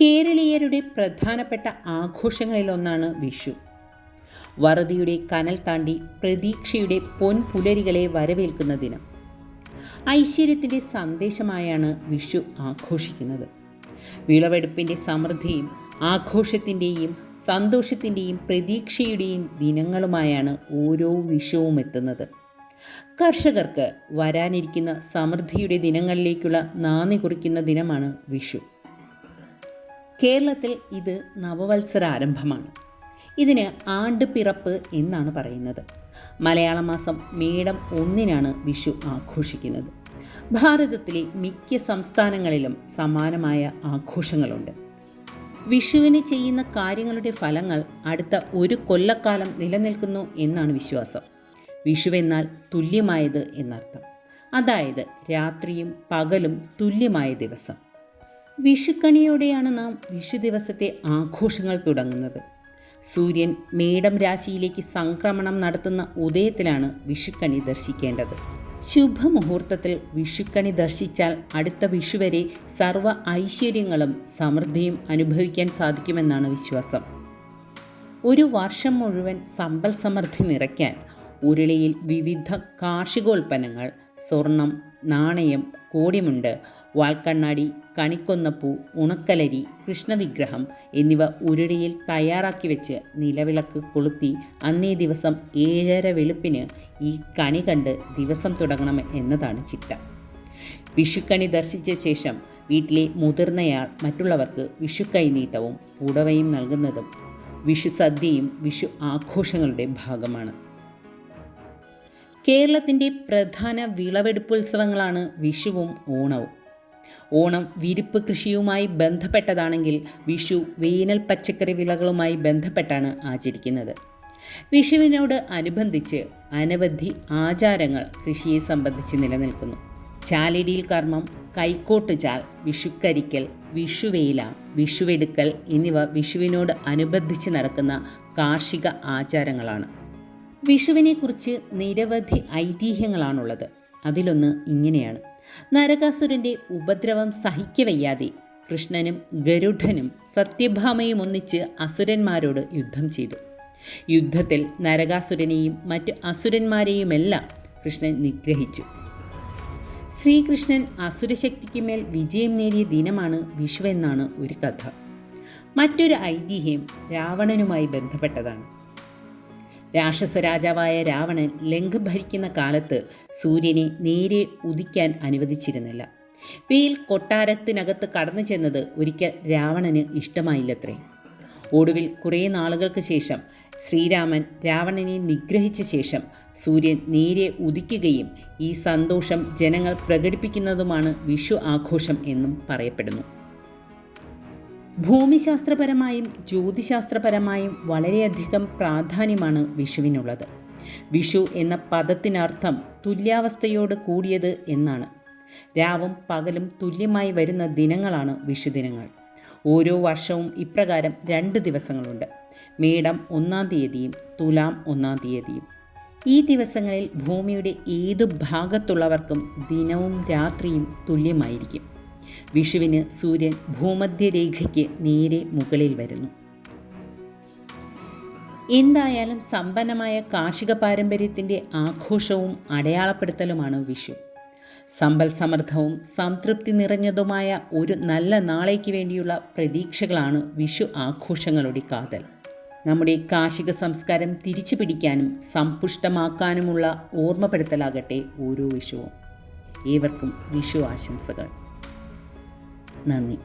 കേരളീയരുടെ പ്രധാനപ്പെട്ട ആഘോഷങ്ങളിലൊന്നാണ് വിഷു. വറുതിയുടെ കനൽ താണ്ടി പ്രതീക്ഷയുടെ പൊൻപുലരികളെ വരവേൽക്കുന്ന ദിനം. ഐശ്വര്യത്തിന്റെ സന്ദേശമായാണ് വിഷു ആഘോഷിക്കുന്നത്. വിളവെടുപ്പിന്റെ സമൃദ്ധിയും ആഘോഷത്തിന്റെയും സന്തോഷത്തിന്റെയും പ്രതീക്ഷയുടെയും ദിനങ്ങളുമായാണ് ഓരോ വിഷുവും എത്തുന്നത്. കർഷകർക്ക് വരാനിരിക്കുന്ന സമൃദ്ധിയുടെ ദിനങ്ങളിലേക്കുള്ള നാന്ദി കുറിക്കുന്ന ദിനമാണ് വിഷു. കേരളത്തിൽ ഇത് നവവത്സര ആരംഭമാണ് ഇതിന് ആണ്ട് പിറപ്പ് എന്നാണ് പറയുന്നത്. മലയാള മാസം മേടം ഒന്നിനാണ് വിഷു ആഘോഷിക്കുന്നത്. ഭാരതത്തിലെ മിക്ക സംസ്ഥാനങ്ങളിലും സമാനമായ ആഘോഷങ്ങളുണ്ട്. വിഷുവിന് ചെയ്യുന്ന കാര്യങ്ങളുടെ ഫലങ്ങൾ അടുത്ത ഒരു കൊല്ലക്കാലം നിലനിൽക്കുന്നു എന്നാണ് വിശ്വാസം. വിഷുവെന്നാൽ തുല്യമായത് എന്നർത്ഥം. അതായത് രാത്രിയും പകലും തുല്യമായ ദിവസം. വിഷുക്കണിയോടെയാണ് നാം വിഷു ദിവസത്തെ ആഘോഷങ്ങൾ തുടങ്ങുന്നത്. സൂര്യൻ മേടം രാശിയിലേക്ക് സംക്രമണം നടത്തുന്ന ഉദയത്തിലാണ് വിഷുക്കണി ദർശിക്കേണ്ടത്. ശുഭമുഹൂർത്തത്തിൽ വിഷുക്കണി ദർശിച്ചാൽ അടുത്ത വിഷു വരെ ഐശ്വര്യങ്ങളും സമൃദ്ധിയും അനുഭവിക്കാൻ സാധിക്കുമെന്നാണ് വിശ്വാസം. ഒരു വർഷം മുഴുവൻ സമ്പൽ സമൃദ്ധി നിറയ്ക്കാൻ ഉരുളിയിൽ വിവിധ കാർഷികോൽപ്പന്നങ്ങൾ സ്വർണം നാണയം കോടിമുണ്ട് വാൽക്കണ്ണാടി കണിക്കൊന്നപ്പൂ ഉണക്കലരി കൃഷ്ണവിഗ്രഹം എന്നിവ ഉരുളിയിൽ തയ്യാറാക്കി വെച്ച് നിലവിളക്ക് കൊളുത്തി അന്നേ ദിവസം ഏഴര വെളുപ്പിന് ഈ കണി കണ്ട് ദിവസം തുടങ്ങണം എന്നതാണ് ചിട്ട. വിഷുക്കണി ദർശിച്ച ശേഷം വീട്ടിലെ മുതിർന്നയാൾ മറ്റുള്ളവർക്ക് വിഷു കൈനീട്ടവും പുടവയും നൽകുന്നതും വിഷു സദ്യയും വിഷു ആഘോഷങ്ങളുടെ ഭാഗമാണ്. കേരളത്തിന്റെ പ്രധാന വിളവെടുപ്പുത്സവങ്ങളാണ് വിഷുവും ഓണവും. ഓണം വിരിപ്പ് കൃഷിയുമായി ബന്ധപ്പെട്ടതാണെങ്കിൽ വിഷു വേനൽ പച്ചക്കറി വിളകളുമായി ബന്ധപ്പെട്ടാണ് ആചരിക്കുന്നത്. വിഷുവിനോട് അനുബന്ധിച്ച് അനവധി ആചാരങ്ങൾ കൃഷിയെ സംബന്ധിച്ച് നിലനിൽക്കുന്നു. ചാലിടിയിൽ കർമ്മം കൈക്കോട്ട് ചാൽ വിഷുക്കരിക്കൽ വിഷുവേല വിഷുവെടുക്കൽ എന്നിവ വിഷുവിനോട് അനുബന്ധിച്ച് നടക്കുന്ന കാർഷിക ആചാരങ്ങളാണ്. വിഷുവിനെക്കുറിച്ച് നിരവധി ഐതിഹ്യങ്ങളാണുള്ളത്. അതിലൊന്ന് ഇങ്ങനെയാണ്. നരകാസുരന്റെ ഉപദ്രവം സഹിക്കവയ്യാതെ കൃഷ്ണനും ഗരുഡനും സത്യഭാമയും ഒന്നിച്ച് അസുരന്മാരോട് യുദ്ധം ചെയ്തു. യുദ്ധത്തിൽ നരകാസുരനെയും മറ്റു അസുരന്മാരെയുമെല്ലാം കൃഷ്ണൻ നിഗ്രഹിച്ചു. ശ്രീകൃഷ്ണൻ അസുരശക്തിക്ക് മേൽ വിജയം നേടിയ ദിനമാണ് വിഷു എന്നാണ് ഒരു കഥ. മറ്റൊരു ഐതിഹ്യം രാവണനുമായി ബന്ധപ്പെട്ടതാണ്. രാക്ഷസ രാജാവായ രാവണൻ ലങ്ക ഭരിക്കുന്ന കാലത്ത് സൂര്യനെ നേരെ ഉദിക്കാൻ അനുവദിച്ചിരുന്നില്ല. വെയിൽ കൊട്ടാരത്തിനകത്ത് കടന്നു ചെന്നത് ഒരിക്കൽ രാവണന് ഇഷ്ടമായില്ലത്രേ. ഒടുവിൽ കുറേ നാളുകൾക്ക് ശേഷം ശ്രീരാമൻ രാവണനെ നിഗ്രഹിച്ച ശേഷം സൂര്യൻ നേരെ ഉദിക്കുകയും ഈ സന്തോഷം ജനങ്ങൾ പ്രകടിപ്പിക്കുന്നതുമാണ് വിഷു ആഘോഷം എന്നും പറയപ്പെടുന്നു. ഭൂമിശാസ്ത്രപരമായും ജ്യോതിശാസ്ത്രപരമായും വളരെയധികം പ്രാധാന്യമാണ് വിഷുവിനുള്ളത്. വിഷു എന്ന പദത്തിനർത്ഥം തുല്യാവസ്ഥയോട് കൂടിയത് എന്നാണ്. രാവും പകലും തുല്യമായി വരുന്ന ദിനങ്ങളാണ് വിഷുദിനങ്ങൾ ഓരോ വർഷവും ഇപ്രകാരം രണ്ട് ദിവസങ്ങളുണ്ട്. മേടം ഒന്നാം തീയതിയും തുലാം ഒന്നാം തീയതിയും. ഈ ദിവസങ്ങളിൽ ഭൂമിയുടെ ഏതു ഭാഗത്തുള്ളവർക്കും ദിനവും രാത്രിയും തുല്യമായിരിക്കും. വിഷുവിന് സൂര്യൻ ഭൂമധ്യരേഖയ്ക്ക് നേരെ മുകളിൽ വരുന്നു. എന്തായാലും സമ്പന്നമായ കാർഷിക പാരമ്പര്യത്തിന്റെ ആഘോഷവും അടയാളപ്പെടുത്തലുമാണ് വിഷു. സമ്പൽ സമൃദ്ധവും സംതൃപ്തി നിറഞ്ഞതുമായ ഒരു നല്ല നാളേക്ക് വേണ്ടിയുള്ള പ്രതീക്ഷകളാണ് വിഷു ആഘോഷങ്ങളുടെ കാതൽ. നമ്മുടെ കാർഷിക സംസ്കാരം തിരിച്ചു പിടിക്കാനും സമ്പുഷ്ടമാക്കാനുമുള്ള ഓർമ്മപ്പെടുത്തലാകട്ടെ ഓരോ വിഷുവും. ഏവർക്കും വിഷു ആശംസകൾ. നന്ദി